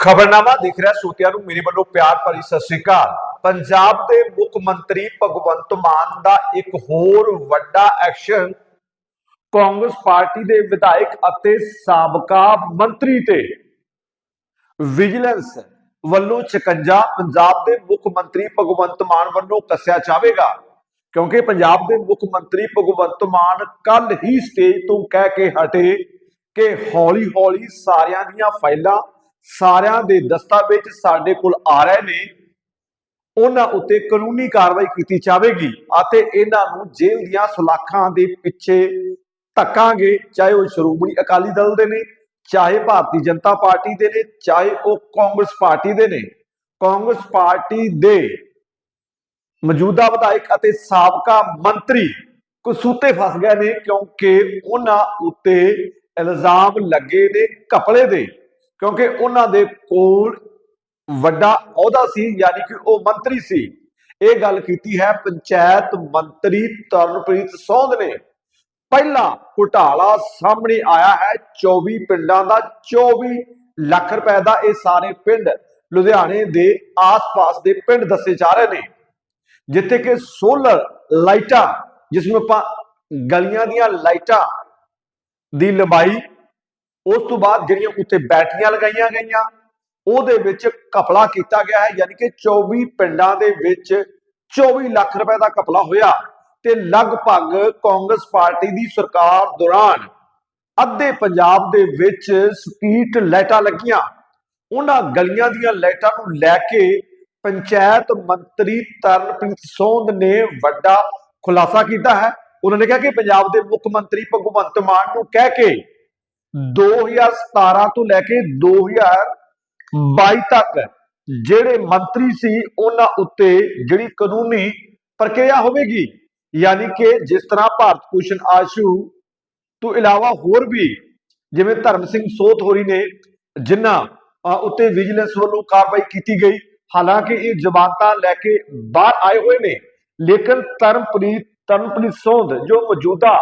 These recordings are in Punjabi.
ਖਬਰਨਾਮਾ ਦੇਖ ਰਿਹਾ ਸੋਤਿਆਂ ਨੂੰ, ਮੇਰੇ ਵੱਲੋਂ ਪਿਆਰ ਭਰੀ ਸਤਿ ਸ੍ਰੀ ਅਕਾਲ। ਪੰਜਾਬ ਦੇ ਮੁੱਖ ਮੰਤਰੀ ਭਗਵੰਤ ਮਾਨ ਦਾ ਇੱਕ ਹੋਰ ਵੱਡਾ ਐਕਸ਼ਨ ਕਾਂਗਰਸ ਪਾਰਟੀ ਦੇ ਵਿਧਾਇਕ ਅਤੇ ਸਾਬਕਾ ਮੰਤਰੀ ਤੇ। ਵਿਜੀਲੈਂਸ ਵੱਲੋਂ 56 ਪੰਜਾਬ ਦੇ ਮੁੱਖ ਮੰਤਰੀ ਭਗਵੰਤ ਮਾਨ ਵੱਲੋਂ ਕੱਸਿਆ ਜਾਵੇਗਾ, ਕਿਉਂਕਿ ਪੰਜਾਬ ਦੇ ਮੁੱਖ ਮੰਤਰੀ ਭਗਵੰਤ ਮਾਨ ਕੱਲ ਹੀ ਸਟੇਜ ਤੋਂ ਕਹਿ ਕੇ ਹਟੇ ਕਿ ਹੌਲੀ-ਹੌਲੀ ਸਾਰਿਆਂ ਦੀਆਂ ਫਾਈਲਾਂ ਸਾਰਿਆਂ ਦੇ ਦਸਤਾਵੇਜ਼ ਸਾਡੇ ਕੋਲ ਆ ਰਹੇ ਨੇ। ਉਹਨਾਂ ਉੱਤੇ ਕਾਨੂੰਨੀ ਕਾਰਵਾਈ ਕੀਤੀ ਜਾਵੇਗੀ ਅਤੇ ਇਹਨਾਂ ਨੂੰ ਜੇਲ੍ਹ ਦੀਆਂ ਸੁਲਾਖਾਂ ਦੇ ਪਿੱਛੇ ਧੱਕਾਂਗੇ, ਚਾਹੇ ਉਹ ਸ਼੍ਰੋਮਣੀ ਅਕਾਲੀ ਦਲ ਦੇ ਨੇ, ਚਾਹੇ ਭਾਰਤੀ ਜਨਤਾ ਪਾਰਟੀ ਦੇ ਨੇ, ਚਾਹੇ ਉਹ ਕਾਂਗਰਸ ਪਾਰਟੀ ਦੇ ਨੇ। ਕਾਂਗਰਸ ਪਾਰਟੀ ਦੇ ਮੌਜੂਦਾ ਵਿਧਾਇਕ ਅਤੇ ਸਾਬਕਾ ਮੰਤਰੀ ਕਸੂਤੇ ਫਸ ਗਏ ਨੇ ਕਿਉਂਕਿ ਉਹਨਾਂ ਉੱਤੇ ਇਲਜ਼ਾਮ ਲੱਗੇ ਨੇ ਕਪੜੇ ਦੇ। ਕਿਉਂਕਿ ਉਹਨਾਂ ਦੇ ਕੋਲ ਵੱਡਾ ਅਹੁਦਾ ਸੀ, ਯਾਨੀ ਕਿ ਉਹ ਮੰਤਰੀ ਸੀ। ਇਹ ਗੱਲ ਕੀਤੀ ਹੈ, ਪੰਚਾਇਤ ਮੰਤਰੀ ਤਰਨਪ੍ਰੀਤ ਸੋਧ ਨੇ। ਪਹਿਲਾ ਘੁਟਾਲਾ ਸਾਹਮਣੇ ਆਇਆ ਹੈ 24 ਪਿੰਡਾਂ ਦਾ 24 ਲੱਖ ਰੁਪਏ ਦਾ ਇਹ ਸਾਰੇ ਪਿੰਡ ਲੁਧਿਆਣੇ ਦੇ ਆਸ-ਪਾਸ ਦੇ ਪਿੰਡ ਦੱਸੇ ਜਾ ਰਹੇ ਨੇ। ਜਿੱਥੇ ਕਿ ਸੋਲਰ ਲਾਈਟਾਂ, ਜਿਸ ਨੂੰ ਆਪਾਂ ਗਲੀਆਂ ਦੀਆਂ ਲਾਈਟਾਂ ਦੀ ਲੰਬਾਈ ਉਸ ਤੋਂ ਬਾਅਦ ਜਿਹੜੀਆਂ ਉੱਤੇ ਬੈਟਰੀਆਂ ਲਗਾਈਆਂ ਗਈਆਂ, ਉਹਦੇ ਵਿੱਚ ਕਪਲਾ ਕੀਤਾ ਗਿਆ ਹੈ, ਯਾਨੀ ਕਿ 24 ਪਿੰਡਾਂ ਦੇ ਵਿੱਚ 24 ਲੱਖ ਰੁਪਏ ਦਾ ਕਪਲਾ ਹੋਇਆ ਤੇ ਲਗਭਗ ਕਾਂਗਰਸ ਪਾਰਟੀ ਦੀ ਸਰਕਾਰ ਦੌਰਾਨ ਅੱਧੇ ਪੰਜਾਬ ਦੇ ਵਿੱਚ ਸਟਰੀਟ ਲਾਈਟਾਂ ਲੱਗੀਆਂ। ਉਹਨਾਂ ਗਲੀਆਂ ਦੀਆਂ ਲਾਈਟਾਂ ਨੂੰ ਲੈ ਕੇ ਪੰਚਾਇਤ ਮੰਤਰੀ ਤਰਨਪ੍ਰੀਤ ਸੋਂਦ ਨੇ ਵੱਡਾ ਖੁਲਾਸਾ ਕੀਤਾ ਹੈ। ਉਹਨਾਂ ਨੇ ਕਿਹਾ ਕਿ ਪੰਜਾਬ ਦੇ ਮੁੱਖ ਮੰਤਰੀ ਭਗਵੰਤ ਮਾਨ ਨੂੰ ਕਹਿ ਕੇ 2017 ਤੋਂ ਲੈ ਕੇ 2022 ਤੱਕ ਜਿਹੜੇ ਮੰਤਰੀ ਸੀ ਉਹਨਾਂ ਉੱਤੇ ਜਿਹੜੀ ਕਾਨੂੰਨੀ ਪ੍ਰਕਿਰਿਆ ਹੋਵੇਗੀ ਯਾਨੀ ਕਿ ਜਿਸ ਤਰ੍ਹਾਂ ਭਾਰਤ ਭੂਸ਼ਣ ਆਸ਼ੂ ਤੋਂ ਇਲਾਵਾ ਹੋਰ ਵੀ ਜਿਵੇਂ ਧਰਮ ਸਿੰਘ ਸੋਧ ਹੋਰੀ ਨੇ ਜਿਨ੍ਹਾਂ ਉੱਤੇ ਵਿਜੀਲੈਂਸ ਵੱਲੋਂ ਕਾਰਵਾਈ ਕੀਤੀ ਗਈ ਹਾਲਾਂਕਿ ਇਹ ਜ਼ਮਾਨਤਾਂ ਲੈ ਕੇ ਬਾਹਰ ਆਏ ਹੋਏ ਨੇ ਲੇਕਿਨ ਧਰਮਪ੍ਰੀਤ ਧਰਮਪ੍ਰੀਤ ਸੋਧ ਜੋ ਮੌਜੂਦਾ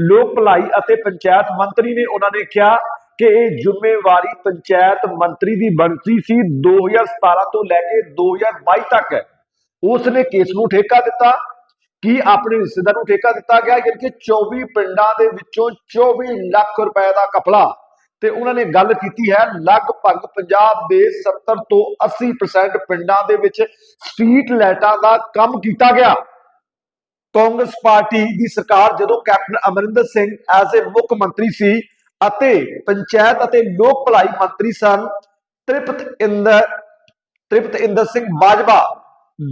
ਲੋਕ ਭਲਾਈ ਅਤੇ ਪੰਚਾਇਤ ਮੰਤਰੀ ਨੇ ਉਹਨਾਂ ਨੇ ਕਿਹਾ ਕਿ ਇਹ ਜ਼ਿੰਮੇਵਾਰੀ ਪੰਚਾਇਤ ਮੰਤਰੀ ਦੀ ਬਣਦੀ ਸੀ 2017 ਤੋਂ ਲੈ ਕੇ 2022 ਤੱਕ। ਉਸ ਨੇ ਕੇਸ ਨੂੰ ਠੇਕਾ ਦਿੱਤਾ। ਕਿ ਆਪਣੇ ਰਿਸ਼ਤੇਦਾਰ ਨੂੰ ਠੇਕਾ ਦਿੱਤਾ ਗਿਆ? ਕਿ 24 ਪਿੰਡਾਂ ਦੇ ਵਿੱਚੋਂ 24 ਲੱਖ ਰੁਪਏ ਦਾ ਕਪਲਾ ਤੇ ਉਹਨਾਂ ਨੇ ਗੱਲ ਕੀਤੀ ਹੈ, ਲਗਭਗ ਪੰਜਾਬ ਦੇ 70 ਤੋਂ 80% ਪਿੰਡਾਂ ਦੇ ਵਿੱਚ ਸਟਰੀਟ ਲਾਈਟਾਂ ਦਾ ਕੰਮ ਕੀਤਾ ਗਿਆ। ਕਾਂਗਰਸ ਪਾਰਟੀ ਦੀ ਸਰਕਾਰ ਜਦੋਂ captain Amarinder Singh as a ਮੁੱਖ ਮੰਤਰੀ ਸੀ ਅਤੇ ਪੰਚਾਇਤ ਅਤੇ ਲੋਕ ਭਲਾਈ ਮੰਤਰੀ ਸਨ, ਤ੍ਰਿਪਤ ਇੰਦਰ ਤ੍ਰਿਪਤ ਇੰਦਰ ਸਿੰਘ ਬਾਜਵਾ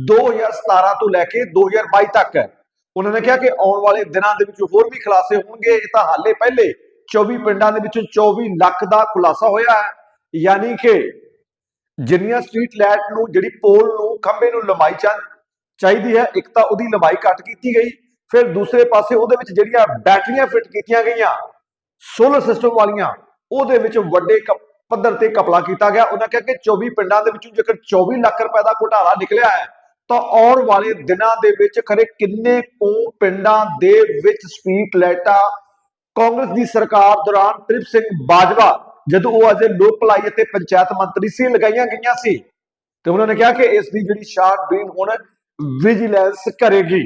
2017 ਤੋਂ ਲੈ ਕੇ 2022 ਤੱਕ ਉਹਨਾਂ ਨੇ ਕਿਹਾ ਕਿ ਆਉਣ ਵਾਲੇ ਦਿਨਾਂ ਦੇ ਵਿੱਚ ਹੋਰ ਵੀ ਖੁਲਾਸੇ ਹੋਣਗੇ। ਇਹ ਤਾਂ ਹਾਲੇ ਪਹਿਲੇ 24 ਪਿੰਡਾਂ ਦੇ ਵਿੱਚੋਂ 24 ਲੱਖ ਦਾ ਖੁਲਾਸਾ ਹੋਇਆ ਹੈ। ਯਾਨੀ ਕਿ ਜਿੰਨੀਆਂ ਸਟਰੀਟ ਲਾਈਟ ਨੂੰ, ਜਿਹੜੀ ਪੋਲ ਨੂੰ, ਖੰਭੇ ਨੂੰ ਲੰਬਾਈ ਚਾ- ਚਾਹੀਦੀ ਹੈ। ਇੱਕ ਤਾਂ ਉਹਦੀ ਲੰਬਾਈ ਘੱਟ ਕੀਤੀ ਗਈ। ਫਿਰ ਦੂਸਰੇ ਪਾਸੇ ਉਹਦੇ ਵਿੱਚ ਜਿਹੜੀਆਂ ਬੈਟਰੀਆਂ ਫਿੱਟ ਕੀਤੀਆਂ ਗਈਆਂ ਸੋਲਰ ਸਿਸਟਮ ਵਾਲੀਆਂ, ਉਹਦੇ ਵਿੱਚ ਵੱਡੇ ਪੱਧਰ ਤੇ ਕਪਲਾ ਕੀਤਾ ਗਿਆ। ਉਹਨਾਂ ਕਿਹਾ ਕਿ 24 ਪਿੰਡਾਂ ਦੇ ਵਿੱਚੋਂ ਜੇਕਰ 24 ਲੱਖ ਰੁਪਏ ਦਾ ਘੁਟਾਲਾ ਨਿਕਲਿਆ ਹੈ, ਤਾਂ ਆਉਣ ਵਾਲੇ ਦਿਨਾਂ ਦੇ ਵਿੱਚ ਖਰੇ ਕਿੰਨੇ ਕੁ ਪਿੰਡਾਂ ਦੇ ਵਿੱਚ ਸਟਰੀਟ ਲਾਈਟਾਂ ਕਾਂਗਰਸ ਦੀ ਸਰਕਾਰ ਦੌਰਾਨ ਤ੍ਰਿਪ ਸਿੰਘ ਬਾਜਵਾ, ਜਦੋਂ ਉਹ ਅਜੇ ਲੋਕ ਭਲਾਈ ਅਤੇ ਪੰਚਾਇਤ ਮੰਤਰੀ ਸੀ, ਲਗਾਈਆਂ ਗਈਆਂ ਸੀ। ਤੇ ਉਹਨਾਂ ਨੇ ਕਿਹਾ ਕਿ ਇਸ ਦੀ ਜਿਹੜੀ ਛਾਣਬੀਣ ਹੁਣ ਵਿਜੀਲੈਂਸ ਕਰੇਗੀ।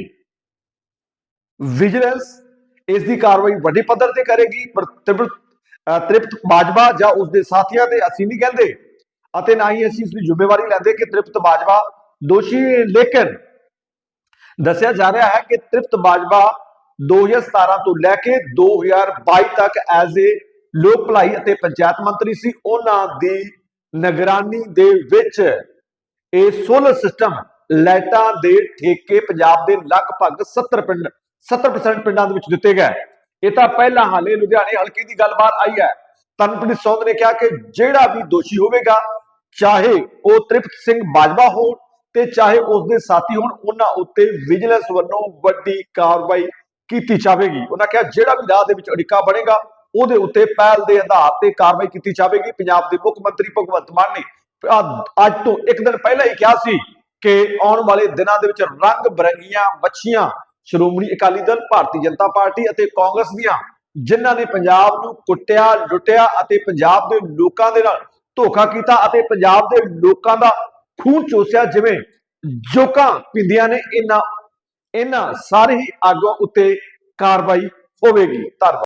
ਵਿਜੀਲੈਂਸ ਇਸ ਦੀ ਕਾਰਵਾਈ ਵੱਡੇ ਪੱਧਰ ਤੇ ਕਰੇਗੀ, ਪਰ ਤ੍ਰਿਪਤ ਤ੍ਰਿਪਤ ਬਾਜਵਾ ਜਾਂ ਉਸ ਦੇ ਸਾਥੀਆਂ ਦੇ ਅਸੀਂ ਨਹੀਂ ਕਹਿੰਦੇ। ਅਤੇ ਨਾ ਹੀ ਅਸੀਂ ਇਸ ਦੀ ਜ਼ਿੰਮੇਵਾਰੀ ਲੈਂਦੇ ਕਿ ਤ੍ਰਿਪਤ ਬਾਜਵਾ ਦੋਸ਼ੀ ਹੈ। ਲੇਕਿਨ ਦੱਸਿਆ ਜਾ ਰਿਹਾ ਹੈ ਕਿ ਤ੍ਰਿਪਤ ਬਾਜਵਾ 2017 ਤੋਂ ਲੈ ਕੇ 2022 ਤੱਕ ਐਜ਼ ਏ ਲੋਕ ਭਲਾਈ ਅਤੇ ਪੰਚਾਇਤ ਮੰਤਰੀ ਸੀ। ਉਹਨਾਂ ਦੀ ਨਿਗਰਾਨੀ ਦੇ ਵਿੱਚ ਇਹ ਸੋਲਰ ਸਿਸਟਮ ਲਾਈਟਾਂ ਦੇ ਠੇਕੇ ਪੰਜਾਬ ਦੇ ਲਗਭਗ 70 ਪਿੰਡ 70% ਪਿੰਡਾਂ ਦੇ ਵਿੱਚ ਦਿੱਤੇ ਗਏ। ਇਹ ਤਾਂ ਪਹਿਲਾਂ ਹਾਲੇ ਲੁਧਿਆਣੇ ਹਲਕੇ ਦੀ ਗੱਲਬਾਤ ਆਈ ਹੈ। ਤਨਪ੍ਰੀਤ ਸੌਂਦ ਨੇ ਕਿਹਾ ਕਿ ਜਿਹੜਾ ਵੀ ਦੋਸ਼ੀ ਹੋਵੇਗਾ, ਚਾਹੇ ਉਹ ਤ੍ਰਿਪਤ ਸਿੰਘ ਬਾਜਵਾ ਹੋਣ ਤੇ ਚਾਹੇ ਉਸ ਦੇ ਸਾਥੀ ਹੋਣ, ਉਹਨਾਂ ਉੱਤੇ ਵਿਜੀਲੈਂਸ ਵੱਲੋਂ ਵੱਡੀ ਕਾਰਵਾਈ ਕੀਤੀ ਜਾਵੇਗੀ। ਉਹਨਾਂ ਕਿਹਾ, ਜਿਹੜਾ ਵੀ ਰਾਹ ਦੇ ਵਿੱਚ ਅੜਿੱਕਾ ਬਣੇਗਾ, ਉਹਦੇ ਉੱਤੇ ਪਹਿਲ ਦੇ ਆਧਾਰ ਤੇ ਕਾਰਵਾਈ ਕੀਤੀ ਜਾਵੇਗੀ। ਪੰਜਾਬ ਦੇ ਮੁੱਖ ਮੰਤਰੀ ਭਗਵੰਤ ਮਾਨ ਨੇ, ਅ- ਅੱਜ ਤੋਂ ਇੱਕ ਦਿਨ ਪਹਿਲਾਂ ਹੀ ਕਿਹਾ ਸੀ ਕਿ ਆਉਣ ਵਾਲੇ ਦਿਨਾਂ ਦੇ ਵਿੱਚ ਰੰਗ ਬਰੰਗੀਆਂ ਮੱਛੀਆਂ, ਸ਼੍ਰੋਮਣੀ ਅਕਾਲੀ ਦਲ, ਭਾਰਤੀ ਜਨਤਾ ਪਾਰਟੀ ਅਤੇ ਕਾਂਗਰਸ ਦੀਆਂ ਜਿਨ੍ਹਾਂ ਨੇ ਪੰਜਾਬ ਨੂੰ ਕੁੱਟਿਆ, ਲੁੱਟਿਆ ਅਤੇ ਪੰਜਾਬ ਦੇ ਲੋਕਾਂ ਦੇ ਨਾਲ ਧੋਖਾ ਕੀਤਾ ਅਤੇ ਪੰਜਾਬ ਦੇ ਲੋਕਾਂ ਦਾ ਖੂਨ ਚੋਸਿਆ, ਜਿਵੇਂ ਜੋਕਾਂ ਪਿੰਦੀਆਂ ਨੇ, ਇਹਨਾਂ ਇਹਨਾਂ ਸਾਰੇ ਹੀ ਆਗੂਆਂ ਉੱਤੇ ਕਾਰਵਾਈ ਹੋਵੇਗੀ। ਧੰਨਵਾਦ।